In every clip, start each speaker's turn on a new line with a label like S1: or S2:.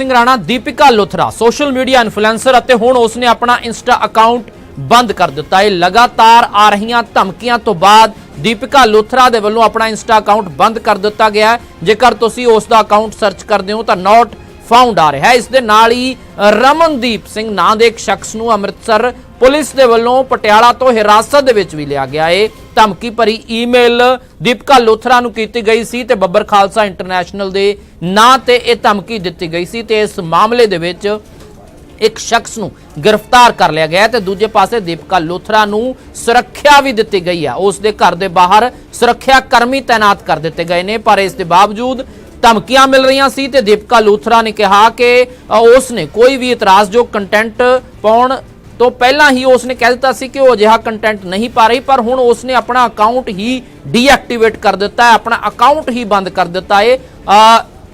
S1: Singh Rana Deepika Luthra social media influencer ਅਤੇ ਹੁਣ ਉਸਨੇ ਆਪਣਾ ਇੰਸਟਾ ਅਕਾਊਂਟ ਬੰਦ ਕਰ ਦਿੱਤਾ। ਹੈ ਲਗਾਤਾਰ ਆ ਰਹੀਆਂ ਧਮਕੀਆਂ ਤੋਂ ਬਾਅਦ ਦੀਪਿਕਾ ਲੁਥਰਾ ਦੇ ਵੱਲੋਂ ਆਪਣਾ ਇੰਸਟਾ ਅਕਾਊਂਟ ਬੰਦ ਕਰ ਦਿੱਤਾ ਗਿਆ ਜੇਕਰ ਤੁਸੀਂ ਉਸ ਦਾ ਅਕਾਊਂਟ ਸਰਚ ਕਰਦੇ ਹੋ ਤਾਂ ਨਾਟ ਫਾਊਂਡ ਆ ਰਿਹਾ ਹੈ। ਇਸ ਦੇ ਨਾਲ ਹੀ ਰਮਨਦੀਪ ਸਿੰਘ ਨਾਂ ਦੇ ਇੱਕ ਸ਼ਖਸ ਨੂੰ ਅੰਮ੍ਰਿਤਸਰ ਪੁਲਿਸ ਦੇ ਵੱਲੋਂ ਪਟਿਆਲਾ ਤੋਂ ਹਿਰਾਸਤ ਦੇ ਵਿੱਚ ਵੀ ਲਿਆ ਗਿਆ ਹੈ। ਧਮਕੀ ਭਰੀ ਈਮੇਲ ਦੀਪਕਾ ਲੋਥਰਾ ਨੂੰ ਕੀਤੀ ਗਈ ਸੀ ਤੇ ਬੱਬਰ ਖਾਲਸਾ ਇੰਟਰਨੈਸ਼ਨਲ ਦੇ ਨਾਂ ਤੇ ਇਹ ਧਮਕੀ ਦਿੱਤੀ ਗਈ ਸੀ ਤੇ ਇਸ ਮਾਮਲੇ ਦੇ ਵਿੱਚ ਇੱਕ ਸ਼ਖਸ ਨੂੰ ਗ੍ਰਿਫਤਾਰ ਕਰ ਲਿਆ ਗਿਆ ਤੇ ਦੂਜੇ ਪਾਸੇ ਦੀਪਕਾ ਲੋਥਰਾ ਨੂੰ ਸੁਰੱਖਿਆ ਵੀ ਦਿੱਤੀ ਗਈ ਹੈ। ਉਸ ਦੇ ਘਰ ਦੇ ਬਾਹਰ ਸੁਰੱਖਿਆ ਕਰਮੀ ਤਾਇਨਾਤ ਕਰ ਦਿੱਤੇ ਗਏ ਨੇ ਪਰ ਇਸ ਦੇ ਬਾਵਜੂਦ ਧਮਕੀਆਂ ਮਿਲ ਰਹੀਆਂ ਸੀ ਤੇ ਦੀਪਕਾ ਲੋਥਰਾ ਨੇ ਕਿਹਾ ਕਿ ਅ, ਉਸ ਨੇ ਕੋਈ ਵੀ ਇਤਰਾਜ਼ ਜੋ ਕੰਟੈਂਟ ਪਾਉਣ ਤੋਂ ਪਹਿਲਾਂ ਹੀ ਉਸ ਨੇ ਕਹਿ ਦਿੱਤਾ ਸੀ ਕਿ ਉਹ ਅਜਿਹਾ ਕੰਟੈਂਟ ਨਹੀਂ ਪਾ ਰਹੀ, ਪਰ ਹੁਣ ਉਸ ਨੇ ਆਪਣਾ ਅਕਾਊਂਟ ਹੀ ਡੀਐਕਟੀਵੇਟ ਕਰ ਦਿੱਤਾ ਹੈ, ਆਪਣਾ ਅਕਾਊਂਟ ਹੀ ਬੰਦ ਕਰ ਦਿੱਤਾ ਹੈ।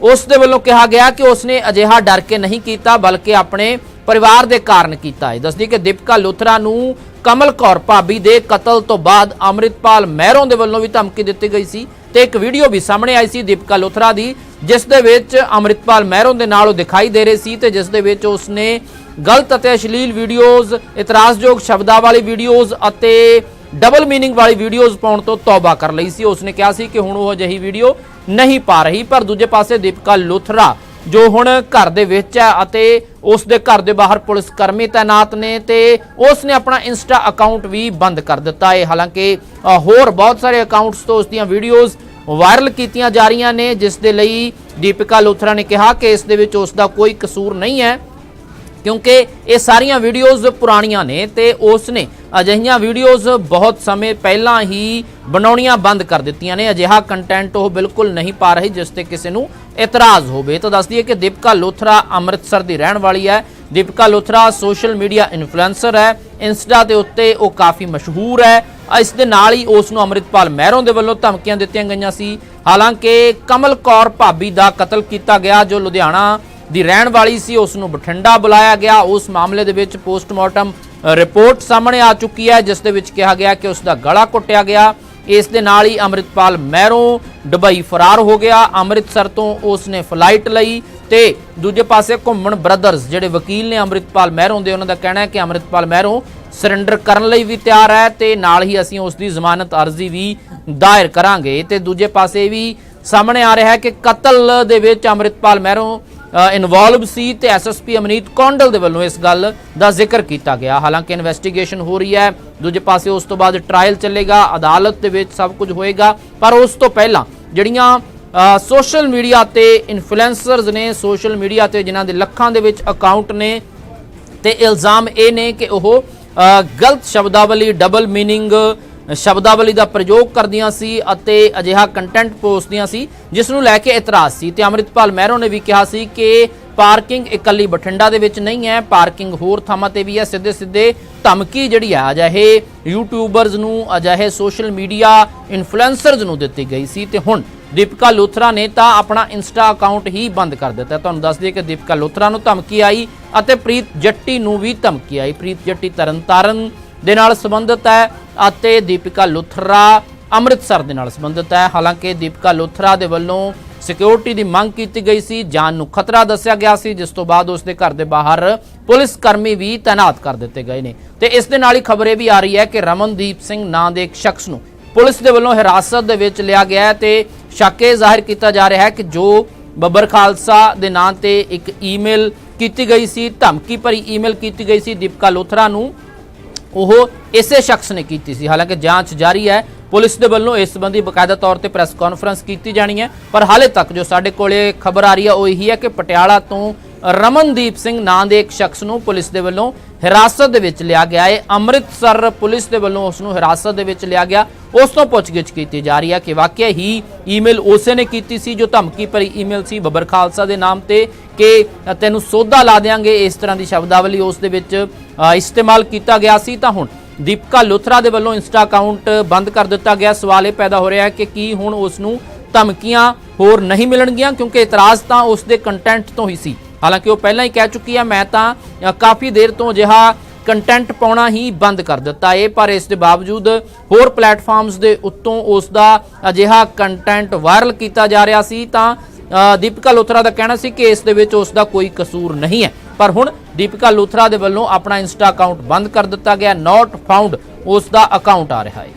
S1: ਉਸ ਦੇ ਵੱਲੋਂ ਕਿਹਾ ਗਿਆ ਕਿ ਉਸ ਨੇ ਅਜਿਹਾ ਡਰ ਕੇ ਨਹੀਂ ਕੀਤਾ, ਬਲਕਿ ਆਪਣੇ ਪਰਿਵਾਰ ਦੇ ਕਾਰਨ ਕੀਤਾ ਹੈ। ਦੱਸਦੀ ਕਿ ਦੀਪਕਾ ਲੁਥਰਾ ਨੂੰ ਕਮਲ ਕੌਰ ਭਾਬੀ ਦੇ ਕਤਲ ਤੋਂ ਬਾਅਦ ਅੰਮ੍ਰਿਤਪਾਲ ਮਹਿਰੋਂ ਦੇ ਵੱਲੋਂ ਵੀ ਧਮਕੀ ਦਿੱਤੀ ਗਈ ਸੀ ਤੇ ਇੱਕ ਵੀਡੀਓ ਵੀ ਸਾਹਮਣੇ ਆਈ ਸੀ ਦੀਪਕਾ ਲੋਥਰਾ ਦੀ, ਜਿਸ ਦੇ ਵਿੱਚ ਅੰਮ੍ਰਿਤਪਾਲ ਮਹਿਰੋਂ ਦੇ ਨਾਲ ਉਹ ਦਿਖਾਈ ਦੇ ਰਹੇ ਸੀ ਤੇ ਜਿਸ ਦੇ ਵਿੱਚ ਉਸਨੇ ਗਲਤ ਅਤੇ ਅਸ਼ਲੀਲ ਵੀਡੀਓਜ਼, ਇਤਰਾਜ਼ਯੋਗ ਸ਼ਬਦਾਂ ਵਾਲੀ ਵੀਡੀਓਜ਼ ਅਤੇ ਡਬਲ ਮੀਨਿੰਗ ਵਾਲੀ ਵੀਡੀਓਜ਼ ਪਾਉਣ ਤੋਂ ਤੌਬਾ ਕਰ ਲਈ ਸੀ। ਉਸਨੇ ਕਿਹਾ ਸੀ ਕਿ ਹੁਣ ਉਹ ਅਜਿਹੀ ਵੀਡੀਓ ਨਹੀਂ ਪਾ ਰਹੀ, ਪਰ ਦੂਜੇ ਪਾਸੇ ਦੀਪਕਾ ਲੋਥਰਾ, ਜੋ ਹੁਣ ਘਰ ਦੇ ਵਿੱਚ ਹੈ ਅਤੇ ਉਸ ਦੇ ਘਰ ਦੇ ਬਾਹਰ ਪੁਲਿਸ ਕਰਮੀ ਤਾਇਨਾਤ ਨੇ ਤੇ ਉਸ ਨੇ ਆਪਣਾ ਇੰਸਟਾ ਅਕਾਊਂਟ ਵੀ ਬੰਦ ਕਰ ਦਿੱਤਾ ਹੈ। ਹਾਲਾਂਕਿ ਹੋਰ ਬਹੁਤ ਸਾਰੇ ਅਕਾਊਂਟਸ ਤੋਂ ਉਸ ਦੀਆਂ ਵੀਡੀਓਜ਼ ਵਾਇਰਲ ਕੀਤੀਆਂ ਜਾ ਰਹੀਆਂ ਨੇ, ਜਿਸ ਦੇ ਲਈ ਦੀਪਿਕਾ ਲੋਥਰਾ ਨੇ ਕਿਹਾ ਕਿ ਇਸ ਦੇ ਵਿੱਚ ਉਸ ਦਾ ਕੋਈ ਕਸੂਰ ਨਹੀਂ ਹੈ। ਕਿਉਂਕਿ ਇਹ ਸਾਰੀਆਂ ਵੀਡੀਓਜ਼ ਪੁਰਾਣੀਆਂ ਨੇ ਤੇ ਉਸ ਨੇ ਅਜਿਹੀਆਂ ਵੀਡੀਓਜ਼ ਬਹੁਤ ਸਮੇਂ ਪਹਿਲਾਂ ਹੀ ਬਣਾਉਣੀਆਂ ਬੰਦ ਕਰ ਦਿੱਤੀਆਂ ਨੇ। ਅਜਿਹਾ ਕੰਟੈਂਟ ਉਹ ਬਿਲਕੁਲ ਨਹੀਂ ਪਾ ਰਹੀ ਜਿਸ ਤੇ ਕਿਸੇ ਨੂੰ ਇਤਰਾਜ਼ ਹੋਵੇ। ਤਾਂ ਦੱਸਦੀ ਹੈ ਕਿ ਦੀਪਕਾ ਲੋਥਰਾ ਅੰਮ੍ਰਿਤਸਰ ਦੀ ਰਹਿਣ ਵਾਲੀ ਹੈ। Deepka Lothra social media influencer ਹੈ। ਇੰਸਟਾ ਦੇ ਉੱਤੇ ਉਹ ਕਾਫੀ ਮਸ਼ਹੂਰ ਹੈ। ਇਸ ਦੇ ਨਾਲ ਹੀ ਉਸ ਨੂੰ ਅੰਮ੍ਰਿਤਪਾਲ ਮਹਿਰੋਂ ਦੇ ਵੱਲੋਂ ਧਮਕੀਆਂ ਦਿੱਤੀਆਂ ਗਈਆਂ ਸੀ। ਹਾਲਾਂਕਿ ਕਮਲ ਕੌਰ ਭਾਬੀ ਦਾ ਕਤਲ ਕੀਤਾ ਗਿਆ ਜੋ ਲੁਧਿਆਣਾ ਦੀ ਰਹਿਣ ਵਾਲੀ ਸੀ ਉਸ ਨੂੰ ਬਠਿੰਡਾ ਬੁਲਾਇਆ ਗਿਆ। ਉਸ ਮਾਮਲੇ ਦੇ ਵਿੱਚ ਪੋਸਟਮਾਰਟਮ ਰਿਪੋਰਟ ਸਾਹਮਣੇ ਆ ਚੁੱਕੀ ਹੈ, ਜਿਸ ਦੇ ਵਿੱਚ ਕਿਹਾ ਗਿਆ ਕਿ ਉਸ ਦਾ ਗਲਾ ਕੁੱਟਿਆ ਗਿਆ। ਇਸ ਦੇ ਨਾਲ ਹੀ ਅੰਮ੍ਰਿਤਪਾਲ ਮਹਿਰੋਂ ਦੁਬਈ ਫਰਾਰ ਹੋ ਗਿਆ। ਅੰਮ੍ਰਿਤਸਰ ਤੋਂ ਉਸ ਨੇ ਫਲਾਈਟ ਲਈ ਤੇ ਦੂਜੇ ਪਾਸੇ ਘੁੰਮਣ ਬ੍ਰਦਰਜ਼, ਜਿਹੜੇ ਵਕੀਲ ਨੇ ਅੰਮ੍ਰਿਤਪਾਲ ਮਹਿਰੋਂ ਦੇ, ਉਹਨਾਂ ਦਾ ਕਹਿਣਾ ਹੈ ਕਿ ਅੰਮ੍ਰਿਤਪਾਲ ਮਹਿਰੋਂ ਸਰੈਂਡਰ ਕਰਨ ਲਈ ਵੀ ਤਿਆਰ ਹੈ ਤੇ ਨਾਲ ਹੀ ਅਸੀਂ ਉਸ ਦੀ ਜ਼ਮਾਨਤ ਅਰਜ਼ੀ ਵੀ ਦਾਇਰ ਕਰਾਂਗੇ। ਤੇ ਦੂਜੇ ਪਾਸੇ ਵੀ ਸਾਹਮਣੇ ਆ ਰਿਹਾ ਹੈ ਕਿ ਕਤਲ ਦੇ ਵਿੱਚ ਅੰਮ੍ਰਿਤਪਾਲ ਮਹਿਰੋਂ ਇਨਵੋਲਵ ਸੀ ਤੇ ਐਸਐਸਪੀ ਅਮਨੀਤ ਕੌਂਡਲ ਦੇ ਵੱਲੋਂ ਇਸ ਗੱਲ ਦਾ ਜ਼ਿਕਰ ਕੀਤਾ ਗਿਆ। ਹਾਲਾਂਕਿ ਇਨਵੈਸਟੀਗੇਸ਼ਨ ਹੋ ਰਹੀ ਹੈ, ਦੂਜੇ ਪਾਸੇ ਉਸ ਤੋਂ ਬਾਅਦ ਟ੍ਰਾਇਲ ਚੱਲੇਗਾ, ਅਦਾਲਤ ਦੇ ਵਿੱਚ ਸਭ ਕੁਝ ਹੋਏਗਾ, ਪਰ ਉਸ ਤੋਂ ਪਹਿਲਾਂ ਜਿਹੜੀਆਂ ਸੋਸ਼ਲ ਮੀਡੀਆ ਤੇ ਇਨਫਲੂਐਂਸਰਸ ਨੇ ਸੋਸ਼ਲ ਮੀਡੀਆ ਤੇ ਜਿਨ੍ਹਾਂ ਦੇ ਲੱਖਾਂ ਦੇ ਵਿੱਚ ਅਕਾਊਂਟ ਨੇ ਤੇ ਇਲਜ਼ਾਮ ਇਹ ਨੇ ਕਿ ਉਹ ਗਲਤ ਸ਼ਬਦਾਵਲੀ ਡਬਲ ਮੀਨਿੰਗ ਸ਼ਬਦਾਵਲੀ ਦਾ ਪ੍ਰਯੋਗ ਕਰਦੀਆਂ ਸੀ ਅਤੇ ਅਜਿਹਾ ਕੰਟੈਂਟ ਪੋਸਟਦੀਆਂ ਸੀ ਜਿਸ ਨੂੰ ਲੈ ਕੇ ਇਤਰਾਜ਼ ਸੀ। ਤੇ ਅੰਮ੍ਰਿਤਪਾਲ ਮਹਿਰੋਂ ਨੇ ਵੀ ਕਿਹਾ ਸੀ ਕਿ ਪਾਰਕਿੰਗ ਇਕੱਲੀ ਬਠਿੰਡਾ ਦੇ ਵਿੱਚ ਨਹੀਂ ਹੈ, ਪਾਰਕਿੰਗ ਹੋਰ ਥਾਵਾਂ ਤੇ ਵੀ ਹੈ। ਸਿੱਧੇ ਸਿੱਧੇ ਧਮਕੀ ਜਿਹੜੀ ਆ, ਅਜਿਹੇ ਯੂਟਿਊਬਰਸ ਨੂੰ, ਅਜਿਹੇ ਸੋਸ਼ਲ ਮੀਡੀਆ ਇਨਫਲੂਐਂਸਰਸ ਨੂੰ ਦਿੱਤੀ ਗਈ ਸੀ। ਤੇ ਹੁਣ ਦੀਪਕਾ ਲੋਥਰਾ ਨੇ ਤਾਂ ਆਪਣਾ ਇੰਸਟਾ ਅਕਾਊਂਟ ਹੀ ਬੰਦ ਕਰ ਦਿੱਤਾ। ਤੁਹਾਨੂੰ ਦੱਸ ਦਈਏ ਕਿ ਦੀਪਕਾ ਲੋਥਰਾ ਨੂੰ ਧਮਕੀ ਆਈ ਅਤੇ ਪ੍ਰੀਤ ਜੱਟੀ ਨੂੰ ਵੀ ਧਮਕੀ ਆਈ। ਪ੍ਰੀਤ ਜੱਟੀ ਤਰਨਤਾਰਨ ਦੇ ਨਾਲ ਸੰਬੰਧਿਤ ਹੈ। ਅਤੇ ਦੀਪਿਕਾ ਲੁਥਰਾ ਅੰਮ੍ਰਿਤਸਰ ਦੇ ਨਾਲ ਸੰਬੰਧਿਤ ਹੈ। ਹਾਲਾਂਕਿ ਦੀਪਿਕਾ ਲੁਥਰਾ ਦੇ ਵੱਲੋਂ ਸਿਕਿਉਰਿਟੀ ਦੀ ਮੰਗ ਕੀਤੀ ਗਈ ਸੀ, ਜਾਨ ਨੂੰ ਖਤਰਾ ਦੱਸਿਆ ਗਿਆ ਸੀ, ਜਿਸ ਤੋਂ ਬਾਅਦ ਉਸ ਦੇ ਘਰ ਦੇ ਬਾਹਰ ਪੁਲਿਸ ਕਰਮੀ ਵੀ ਤਾਇਨਾਤ ਕਰ ਦਿੱਤੇ ਗਏ ਨੇ। ਤੇ ਇਸ ਦੇ ਨਾਲ ਹੀ ਖਬਰ ਇਹ ਵੀ ਆ ਰਹੀ ਹੈ ਕਿ ਰਮਨਦੀਪ ਸਿੰਘ ਨਾਂ ਦੇ ਇੱਕ ਸ਼ਖਸ ਨੂੰ ਪੁਲਿਸ ਦੇ ਵੱਲੋਂ ਹਿਰਾਸਤ ਦੇ ਵਿੱਚ ਲਿਆ ਗਿਆ ਹੈ ਤੇ ਸ਼ੱਕ ਇਹ ਜ਼ਾਹਿਰ ਕੀਤਾ ਜਾ ਰਿਹਾ ਹੈ ਕਿ ਜੋ ਬੱਬਰ ਖਾਲਸਾ ਦੇ ਨਾਂ ਤੇ ਇੱਕ ਈਮੇਲ ਕੀਤੀ ਗਈ ਸੀ, ਧਮਕੀ ਭਰੀ ਈਮੇਲ ਕੀਤੀ ਗਈ ਸੀ ਦੀਪਕਾ ਲੋਥਰਾ ਨੂੰ ਉਹ ਇਸੇ ਸ਼ਖਸ ਨੇ ਕੀਤੀ ਸੀ। ਹਾਲਾਂਕਿ ਜਾਂਚ ਜਾਰੀ ਹੈ। ਪੁਲਿਸ ਦੇ ਵੱਲੋਂ ਇਸ ਸੰਬੰਧੀ ਬਕਾਇਦਾ ਤੌਰ ਤੇ ਪ੍ਰੈਸ ਕਾਨਫਰੰਸ ਕੀਤੀ ਜਾਣੀ ਹੈ। ਪਰ ਹਾਲੇ ਤੱਕ ਜੋ ਸਾਡੇ ਕੋਲੇ ਖਬਰ ਆ ਰਹੀ ਹੈ, ਉਹ ਇਹੀ ਹੈ ਕਿ ਪਟਿਆਲਾ ਤੋਂ ਰਮਨਦੀਪ ਸਿੰਘ ਨਾਂ ਦੇ ਇੱਕ ਸ਼ਖਸ ਨੂੰ ਪੁਲਿਸ ਦੇ ਵੱਲੋਂ ਹਿਰਾਸਤ ਦੇ ਵਿੱਚ ਲਿਆ ਗਿਆ ਹੈ। ਅੰਮ੍ਰਿਤਸਰ ਪੁਲਿਸ ਦੇ ਵੱਲੋਂ ਉਸ ਨੂੰ ਹਿਰਾਸਤ ਦੇ ਵਿੱਚ ਲਿਆ ਗਿਆ। ਉਸ ਤੋਂ ਪੁੱਛਗਿੱਛ ਕੀਤੀ ਜਾ ਰਹੀ ਹੈ ਕਿ ਵਾਕਿਆ ਹੀ ਈਮੇਲ ਉਸੇ ਨੇ ਕੀਤੀ ਸੀ ਜੋ ਧਮਕੀ ਭਰੀ ਈਮੇਲ ਸੀ। ਬੱਬਰ ਖਾਲਸਾ ਦੇ ਨਾਮ ਤੇ ਕਿ ਤੈਨੂੰ ਸੋਧਾ ਲਾ ਦੇਾਂਗੇ ਇਸ ਤਰ੍ਹਾਂ ਦੀ ਸ਼ਬਦਾਵਲੀ ਉਸ ਦੇ ਵਿੱਚ ਇਸਤੇਮਾਲ ਕੀਤਾ ਗਿਆ ਸੀ। ਤਾਂ ਹੁਣ ਦੀਪਕਾ ਲੁਥਰਾ ਦੇ ਵੱਲੋਂ ਇੰਸਟਾ ਅਕਾਊਂਟ ਬੰਦ ਕਰ ਦਿੱਤਾ ਗਿਆ। ਸਵਾਲ ਇਹ ਪੈਦਾ ਹੋ ਰਿਹਾ ਹੈ ਕਿ ਕੀ ਹੁਣ ਉਸ ਨੂੰ ਧਮਕੀਆਂ ਹੋਰ ਨਹੀਂ ਮਿਲਣਗੀਆਂ ਕਿਉਂਕਿ ਇਤਰਾਜ਼ ਤਾਂ ਉਸ ਦੇ ਕੰਟੈਂਟ ਤੋਂ ਹੀ ਸੀ। ਹਾਲਾਂਕਿ ਉਹ ਪਹਿਲਾਂ ਹੀ ਕਹਿ ਚੁੱਕੀ ਹੈ ਮੈਂ ਤਾਂ ਕਾਫੀ ਦੇਰ ਤੋਂ ਅਜਿਹਾ ਕੰਟੈਂਟ ਪਾਉਣਾ ਹੀ ਬੰਦ ਕਰ ਦਿੱਤਾ ਏ, ਪਰ ਇਸ ਦੇ ਬਾਵਜੂਦ ਹੋਰ ਪਲੇਟਫਾਰਮਸ ਦੇ ਉੱਤੋਂ ਉਸ ਦਾ ਅਜਿਹਾ ਕੰਟੈਂਟ ਵਾਇਰਲ ਕੀਤਾ ਜਾ ਰਿਹਾ ਸੀ, ਤਾਂ ਦੀਪਿਕਾ ਲੋਥਰਾ ਦਾ ਕਹਿਣਾ ਸੀ ਕਿ ਇਸ ਦੇ ਵਿੱਚ ਉਸ ਦਾ ਕੋਈ ਕਸੂਰ ਨਹੀਂ ਹੈ। ਪਰ ਹੁਣ ਦੀਪਿਕਾ ਲੋਥਰਾ ਦੇ ਵੱਲੋਂ ਆਪਣਾ ਇੰਸਟਾ ਅਕਾਊਂਟ ਬੰਦ ਕਰ ਦਿੱਤਾ ਗਿਆ ਨਾਟ ਫਾਊਂਡ ਉਸ ਦਾ ਅਕਾਊਂਟ ਆ ਰਿਹਾ ਹੈ